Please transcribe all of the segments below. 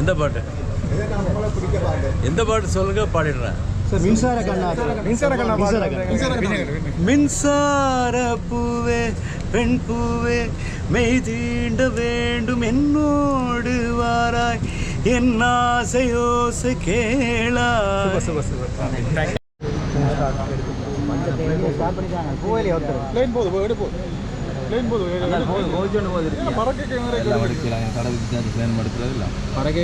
எந்த பாட்டு? எந்த பாட்டு சொல்லுங்க பாடிடுறேன். சார் மின்சார கண்ணா மின்சார கண்ணா மின்சார பூவே பெண் பூவே மெய் தீண்ட வேண்டும் என்னோடு வாராய். என் ஆசையோசை கேளா கோயிலே ஒருத்தர் லைன் போது போய் எடு போது லைன் போது பறக்க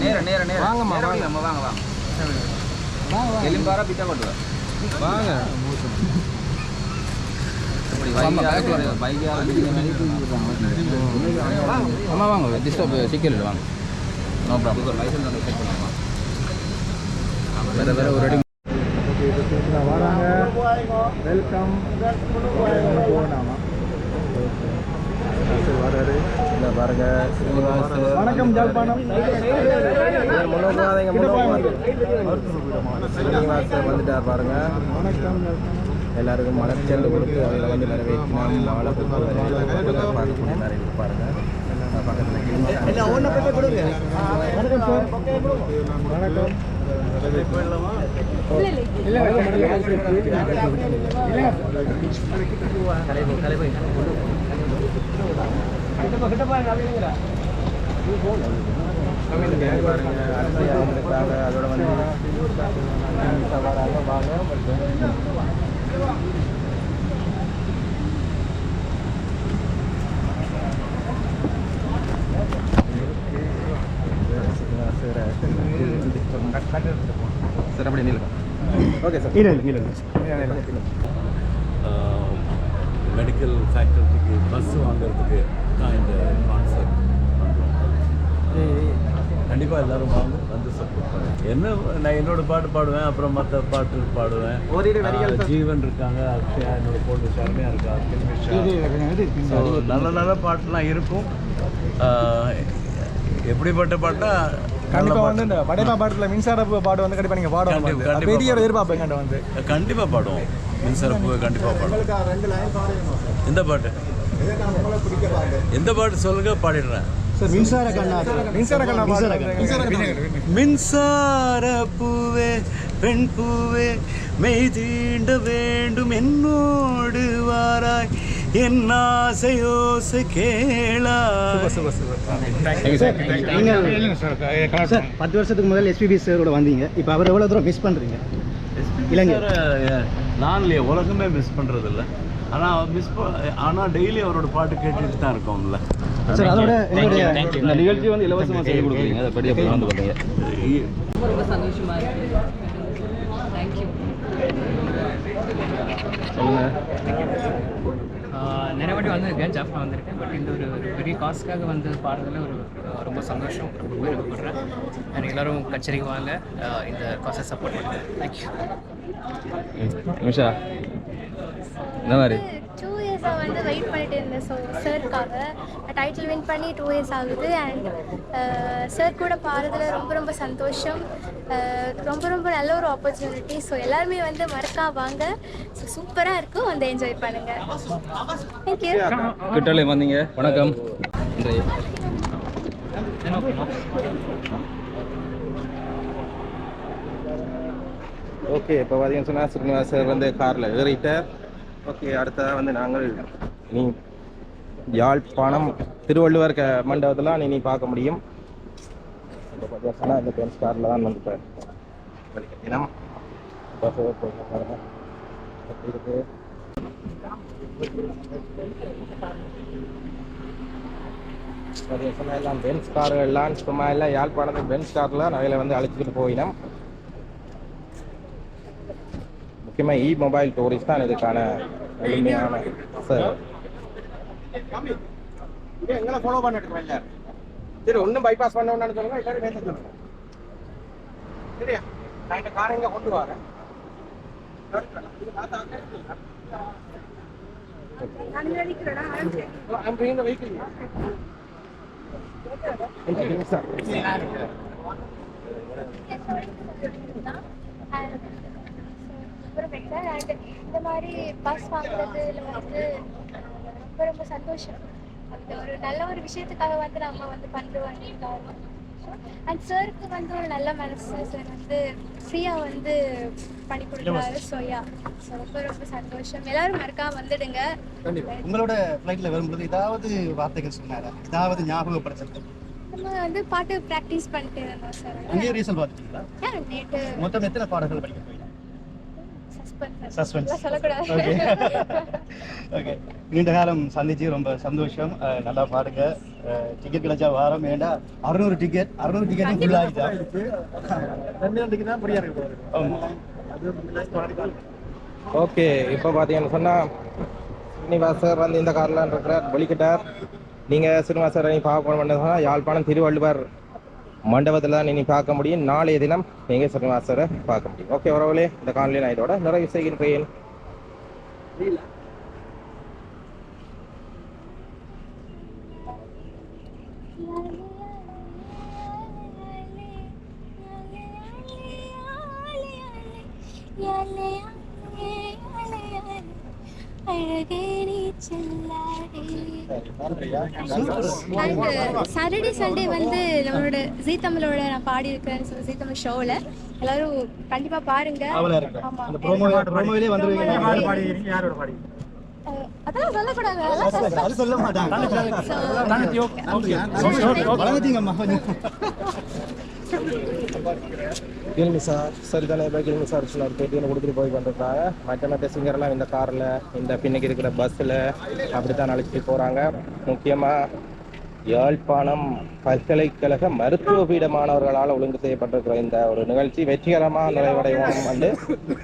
நேர நேர நேர. வாங்கம்மா வாங்க. வாங்க வாங்க. எலும்பாரா பிட்டா கொண்டு வா. வாங்க. அம்மா வாங்க டிஸ்டர்ப் சிக்கல் வாங்க. நோ ப்ராப்ளம் லைசன்ஸ் வேற வேற ஒரு அடி வராங்க வெல்கம் போனாமா வராரு இந்த பாருங்க வணக்கம் ஜல்பானம் ஸ்ரீனிவாசர் வந்துட்டார் பாருங்க வணக்கம். எல்லாருக்கும் மலர் சென்று கொடுத்து அதில் வந்து நிறைவேற்றினோம் மாலை கொடுத்து வரவேற்று பார்த்து அதோட வந்து வராங்க வாங்க சார் அப்படி நில்லுங்க ஓகே சார் இல்லை இல்லை மெடிக்கல் ஃபேக்கல்ட்டிக்கு பஸ் வாங்குறதுக்கு தான் இந்த கான்செப்ட் கண்டிப்பாக எல்லாரும் வாங்க வந்து சப்போர்ட் பண்ணுங்க. என்ன நான் என்னோட பாட்டு பாடுவேன் அப்புறம் மற்ற பாட்டு பாடுவேன். ஜீவன் இருக்காங்க அக்ஷயா என்னோட பொண்ணு ஷர்மியா இருக்கா நல்ல நல்ல பாட்டுலாம் இருக்கும். எப்படிப்பட்ட பாட்டா? கண்டிப்பா வந்து பாட்டு. இந்த படைப்பா பாட்டுல மின்சார பூ பாட்டு வந்து கண்டிப்பா நீங்க பாடுவோம் கண்டிப்பா, வந்து. கண்டிப்பா பெரிய எதிர்பார்ப்பு எங்கிட்ட வந்து. கண்டிப்பாக பாடுவோம். மின்சாரப்பு கண்டிப்பாக பாடுவோம். எந்த பாட்டு? எந்த பாட்டு சொல்லுங்க பாடிடுறேன். சார் மின்சார கண்ணா மின்சார மின்சார கண்ணா. மின்சார பூவே பெண் பூவே மெய் தீண்ட வேண்டும். என்னோடு வாராய். என் ஆசையோசை கேளா. நீங்கள் சார் பத்து வருஷத்துக்கு முதல்ல எஸ்பிபி சாரோட வந்தீங்க. இப்போ அவர் எவ்வளோ தூரம் மிஸ் பண்ணுறீங்க இளைஞர். நான் இல்லையே உலகமே மிஸ் பண்றது இல்ல ஆனா மிஸ் ஆனா டெய்லி அவரோட பாட்டு கேட்டுட்டு தான் இருக்கோம்ல. சார் அதோட என்னுடைய இந்த நிகழ்ச்சி வந்து இலவசமாக செய்து கொடுக்குறீங்க. அதை படி அப்படி வந்து பார்த்தீங்க இ- ரொம்ப ரொம்ப சந்தோஷமா இருக்கு. தேங்க்யூ நிறைய வாட்டி வந்திருக்கேன் ஜாஃப்னா வந்திருக்கேன். பட் இந்த ஒரு ஒரு பெரிய காஸ்க்காக வந்து பாடுறதுல ஒரு ரொம்ப சந்தோஷம். ரொம்ப விருப்பப்படுறேன் எனக்கு எல்லாரும் கச்சேரிக்கு வாங்க. இந்த காசை சப்போர்ட் பண்ணுறேன் தேங்க்யூ நிமிஷா இந்த மாதிரி? டூ இயர்ஸாக வந்து வெயிட் பண்ணிட்டு இருந்தேன். ஸோ சார்க்காக டைட்டில் வின் பண்ணி டூ இயர்ஸ் ஆகுது. அண்ட் சார் கூட பாடுறதுல ரொம்ப ரொம்ப சந்தோஷம். அஹ், ரொம்ப ரொம்ப நல்ல ஒரு ஆப்பர்ச்சுனிட்டி ஸோ எல்லாருமே வந்து மறக்கா வாங்க ஸோ சூப்பராக இருக்கும். வந்து என்ஜாய் பண்ணுங்கள் தேங்க்யூ கிட்டலே வந்தீங்க. வணக்கம். ஓகே இப்போ பார்த்தீங்கன்னு சொன்னால் ஸ்ரீனிவாசர் வந்து காரில் ஏறிட்டார். ஓகே அடுத்ததாக வந்து நாங்கள் நீ யாழ்ப்பாணம் திருவள்ளுவர் க மண்டபத்தில் நீ நீ பார்க்க முடியும். இப்போ பார்த்தீங்கன்னா சொன்னால் இந்த பென்ஸ் காரில் தான் வந்து இப்போ தினம். பஸ் போயிட்டு பாருங்க. எல்லாம் பென்ஸ் கார்கள்லாம் சும்மா எல்லாம் யாழ்ப்பாணத்துக்கு பென்ஸ் காரில் நிறைய வந்து அழைச்சிட்டு போயினோம். முக்கியமாக இ மொபைல் டூரிஸ்ட் தான் இதுக்கான எளிமையான சார் எங்களை ஃபாலோ பண்ணிட்டு வரல சரி ஒன்றும் பைபாஸ் பண்ண ஒன்று சொல்லுங்க எல்லாரும் பேச சொல்லுங்க. சரியா? நான் இந்த காரை இங்கே கொண்டு வரேன்? I'm bringing the vehicle. இந்த மாதிரி பஸ் வாங்குறது இல்லை வந்து ரொம்ப ரொம்ப சந்தோஷம். அந்த ஒரு நல்ல ஒரு விஷயத்துக்காக வந்து நம்ம வந்து பண்ணுறோம் அண்ட் சாருக்கு வந்து ஒரு நல்ல மனசு சார் வந்து ஃப்ரீயாக வந்து பண்ணி கொடுக்குறாரு. ஸோயா ஸோ ரொம்ப ரொம்ப சந்தோஷம். எல்லாரும் மறக்காம வந்துடுங்க. உங்களோட ஃப்ளைட்டில் வரும்பொழுது ஏதாவது வார்த்தைகள் சொன்னாரா? ஏதாவது ஞாபகப்படுத்துறது? நம்ம வந்து பாட்டு ப்ராக்டிஸ் பண்ணிட்டு இருந்தோம் சார் அங்கேயே ரீசல் பார்த்துட்டீங்களா? நேற்று மொத்தம் எத்தனை பாடல்கள் படிக்க சஸ்பென்ஸ். சொல்லக்கூடாது. ஓகே. நீண்ட காலம் சந்திச்சு ரொம்ப சந்தோஷம். நல்லா பாருங்க டிக்கெட் கிடைச்சா வாரம். வேண்டா அறுநூறு டிக்கெட் அறுநூறு டிக்கெட் ஃபுல் ஆகிட்டா? ஓகே இப்போ பார்த்தீங்கன்னு சொன்னால் ஸ்ரீனிவாசர் வந்து இந்த காரில் இருக்கிறார் வெளிக்கிட்டார் நீங்கள் ஸ்ரீனிவாசரை நீ பார்க்க சொன்னால் யாழ்ப்பாணம் திருவள்ளுவர் மண்டபத்தில் தான் நீ பார்க்க முடியும் நாளைய தினம் நீங்கள் ஸ்ரீனிவாசரை பார்க்க முடியும் ஓகே உறவுகளே இந்த காணொலி நான் இதோட நிறைவு செய்கின்றேன் சாட்டர்டே சண்டே வந்து நம்மளோட ஜீ தமிழோட நான் பாடி இருக்கிறேன்னு சொல்லி ஜீ தமிழ் ஷோவில் எல்லாரும் கண்டிப்பா பாருங்க. அதெல்லாம் சொல்லக்கூடாது. அதெல்லாம் அது சொல்ல மாட்டாங்க. கேளுங்க சார். சரிதானே இப்போ கேளுங்க சார். சொல்லார் ஒரு கொடுத்துட்டு போய் கொண்டிருக்காங்க மற்ற மற்ற சிங்கர்லாம் இந்த காரில் இந்த பின்னுக்கு இருக்கிற பஸ்ஸில் அப்படித்தான் அழைச்சிட்டு போகிறாங்க முக்கியமாக யாழ்ப்பாணம் பல்கலைக்கழக மருத்துவ பீட மாணவர்களால் ஒழுங்கு செய்யப்பட்டிருக்கிற இந்த ஒரு நிகழ்ச்சி வெற்றிகரமாக நிறைவடைவோம். வந்து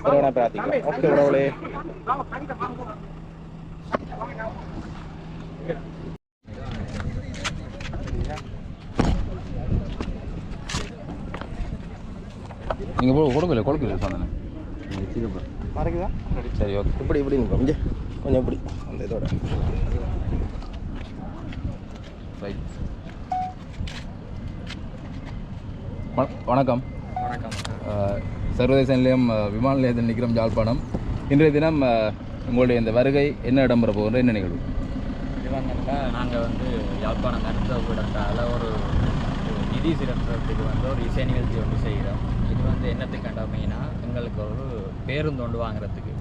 இறைவனை பிரார்த்திக்கலாம் ஓகே உறவுகளே. நீங்கள் போ கொடுக்கல கொடுக்கல. சொன்னேன் மறக்குதா? சரி ஓகே இப்படி இப்படி இங்கே கொஞ்சம் இப்படி. அந்த இதோட. ரைட் வணக்கம். வணக்கம். சர்வதேச நிலையம் விமான நிலையத்தில் நிற்கிறோம் யாழ்ப்பாணம். இன்றைய தினம் உங்களுடைய இந்த வருகை என்ன இடம்பெற போகிற என்ன நிகழ்வு? நாங்கள் வந்து யாழ்ப்பாணம் மருத்துவ கூடத்தால் ஒரு நிதி திரட்டுறதுக்கு வந்து ஒரு இசை நிகழ்ச்சி ஒன்று செய்கிறோம். இது வந்து என்னத்துக்காண்டா மெயினாக எங்களுக்கு ஒரு பேருந்து ஒன்று வாங்குறதுக்கு.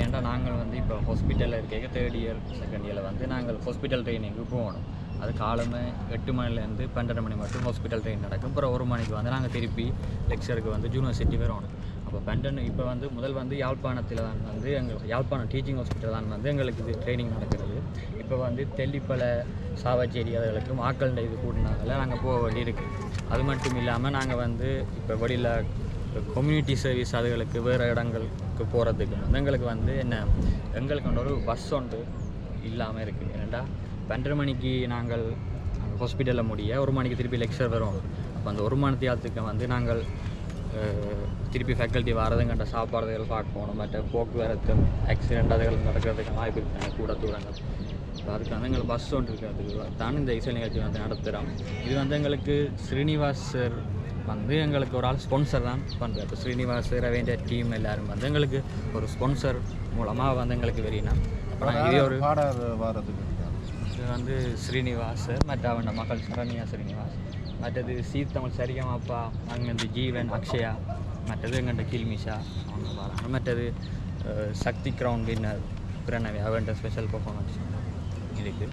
ஏன்டா நாங்கள் வந்து இப்போ ஹாஸ்பிட்டலில் இருக்க தேர்ட் இயர் செகண்ட் இயரில் வந்து நாங்கள் ஹாஸ்பிட்டல் ட்ரைனிங்க்கு போகணும். அது காலமே எட்டு மணிலேருந்து பன்னெண்டு மணி மட்டும் ஹாஸ்பிட்டல் ட்ரெயின் நடக்கும். அப்புறம் ஒரு மணிக்கு வந்து நாங்கள் திருப்பி லெக்சருக்கு வந்து யூனிவர்சிட்டி வரணும். அப்போ பன்னெண்டு இப்போ வந்து முதல் வந்து யாழ்ப்பாணத்தில் தான் வந்து எங்கள் யாழ்ப்பாணம் டீச்சிங் ஹாஸ்பிட்டல் தான் வந்து எங்களுக்கு இது ட்ரைனிங் நடக்கிறது. இப்போ வந்து தெல்லிப்பளை சாவச்சேரி அதுகளுக்கும் மாக்கள் இது கூட்டினால நாங்கள் போக வேண்டியிருக்கு. அது மட்டும் இல்லாமல் நாங்கள் வந்து இப்போ வெளியில் கம்யூனிட்டி சர்வீஸ் அதுகளுக்கு வேறு இடங்களுக்கு போகிறதுக்கு வந்து எங்களுக்கு வந்து என்ன எங்களுக்கு வந்து ஒரு பஸ் ஒன்று இல்லாமல் இருக்குது ஏன்னா பன்னெண்டு மணிக்கு நாங்கள் ஹாஸ்பிட்டலில் முடிய ஒரு மணிக்கு திருப்பி லெக்சர் வரும். அப்போ அந்த ஒரு மணி நேரத்துக்கு வந்து நாங்கள் திருப்பி ஃபேக்கல்ட்டி வரதுங்கண்ட சாப்பாடுகள் பார்க்கணும் மற்ற போக்குவரத்து ஆக்சிடென்ட் அதுகள் நடக்கிறதுக்கு வாய்ப்பு இருக்காங்க கூட தூரங்கள். அதுக்கு வந்து எங்களுக்கு பஸ் ஒன்று இருக்கிறதுக்கு தான் இந்த இசை நிகழ்ச்சி வந்து நடத்துகிறோம் இது வந்து எங்களுக்கு ஸ்ரீனிவாஸ் சார் வந்து எங்களுக்கு ஒரு ஆள் ஸ்பான்சர் தான் பண்ணுறாரு இப்போ ஸ்ரீனிவாஸ் ரவேண்டிய டீம் எல்லாரும் வந்து எங்களுக்கு ஒரு ஸ்பான்சர் மூலமாக வந்து எங்களுக்கு வெறினா அப்போ நாங்கள் இதே ஒரு இது வந்து ஸ்ரீனிவாஸ் மற்ற அவன் மக்கள் சரண்யா ஸ்ரீனிவாஸ். மற்றது சீத்தமிழ் சரிகமாப்பா அங்கேருந்து ஜீவன் அக்ஷயா மற்றது எங்கள்கிட்ட கில்மிஷா அவங்க வராங்க மற்றது சக்தி கிரவுண்ட் வின்னர் பிரணவி அவன்கிட்ட ஸ்பெஷல் பர்ஃபார்மன்ஸ் இதுக்கு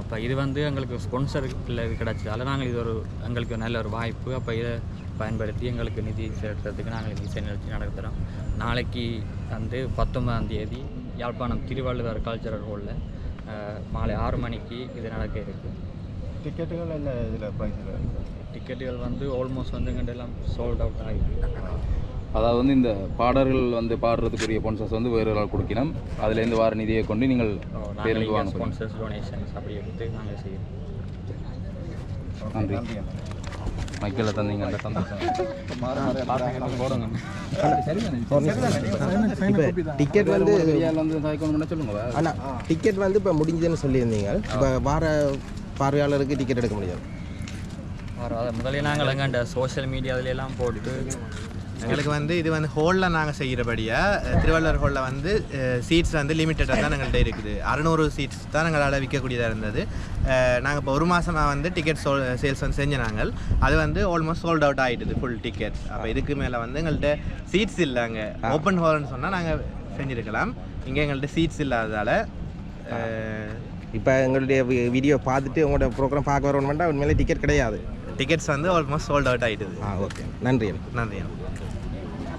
அப்போ இது வந்து எங்களுக்கு ஸ்பான்சரில் இது கிடச்சதால நாங்கள் இது ஒரு எங்களுக்கு நல்ல ஒரு வாய்ப்பு. அப்போ இதை பயன்படுத்தி எங்களுக்கு நிதி திரட்டுறதுக்கு நாங்கள் இசை நிகழ்ச்சி நடத்துகிறோம் நாளைக்கு வந்து பத்தொன்பதாம் தேதி யாழ்ப்பாணம் திருவள்ளுவர் கல்ச்சரல் ஹாலில் மாலை ஆறு மணிக்கு இது நடக்க இருக்குது டிக்கெட்டுகள் என்ன இதில் டிக்கெட்டுகள் வந்து ஆல்மோஸ்ட் வந்து எங்கள்கிட்ட எல்லாம் சோல்ட் அவுட் ஆகிருக்கு அதாவது வந்து இந்த பாடல்கள் வந்து பாடுறதுக்குரிய ஸ்பான்சர்ஸ் வந்து வேறு ஆள் கொடுக்கணும். அதுலேருந்து வார நிதியை கொண்டு நீங்கள் பேருந்து வாங்க போறீங்க. ஸ்பான்சர்ஸ் டொனேஷன்ஸ் அப்படி எடுத்து நாங்கள் செய்கிறோம் நன்றி. மைக்கில் தந்தீங்க அந்த சந்தோஷம். இப்போ டிக்கெட் வந்து வந்து சொல்லுங்க ஆனால் டிக்கெட் வந்து இப்போ முடிஞ்சதுன்னு சொல்லியிருந்தீங்க. இப்போ வார பார்வையாளருக்கு டிக்கெட் எடுக்க முடியாது. வர அதை முதல்ல நாங்கள் எங்கள்கிட்ட சோஷியல் மீடியா எல்லாம் போட்டு எங்களுக்கு வந்து இது வந்து ஹோலில் நாங்கள் செய்கிறபடியாக திருவள்ளுவர் ஹோலில் வந்து சீட்ஸ் வந்து லிமிட்டடாக தான் எங்கள்கிட்ட இருக்குது. அறநூறு சீட்ஸ் தான் எங்களால் விற்கக்கூடியதாக இருந்தது. நாங்கள் இப்போ ஒரு மாதமாக வந்து டிக்கெட் சோல் சேல்ஸ் வந்து செஞ்ச நாங்கள். அது வந்து ஆல்மோஸ்ட் சோல்ட் அவுட் ஆகிட்டுது ஃபுல் டிக்கெட்ஸ் அப்போ இதுக்கு மேலே வந்து எங்கள்கிட்ட சீட்ஸ் இல்லைங்க. ஓப்பன் ஹோல்னு சொன்னால் நாங்கள் செஞ்சுருக்கலாம். இங்கே எங்கள்கிட்ட சீட்ஸ் இல்லாததால் இப்போ எங்களுடைய வீடியோ பார்த்துட்டு உங்களோட ப்ரோக்ராம் பார்க்க வரணுமெண்டா உண்மையிலே டிக்கெட் கிடையாது. டிக்கெட்ஸ் வந்து ஆல்மோஸ்ட் சோல்ட் அவுட் ஆகிட்டுது ஆ ஓகே நன்றி நன்றி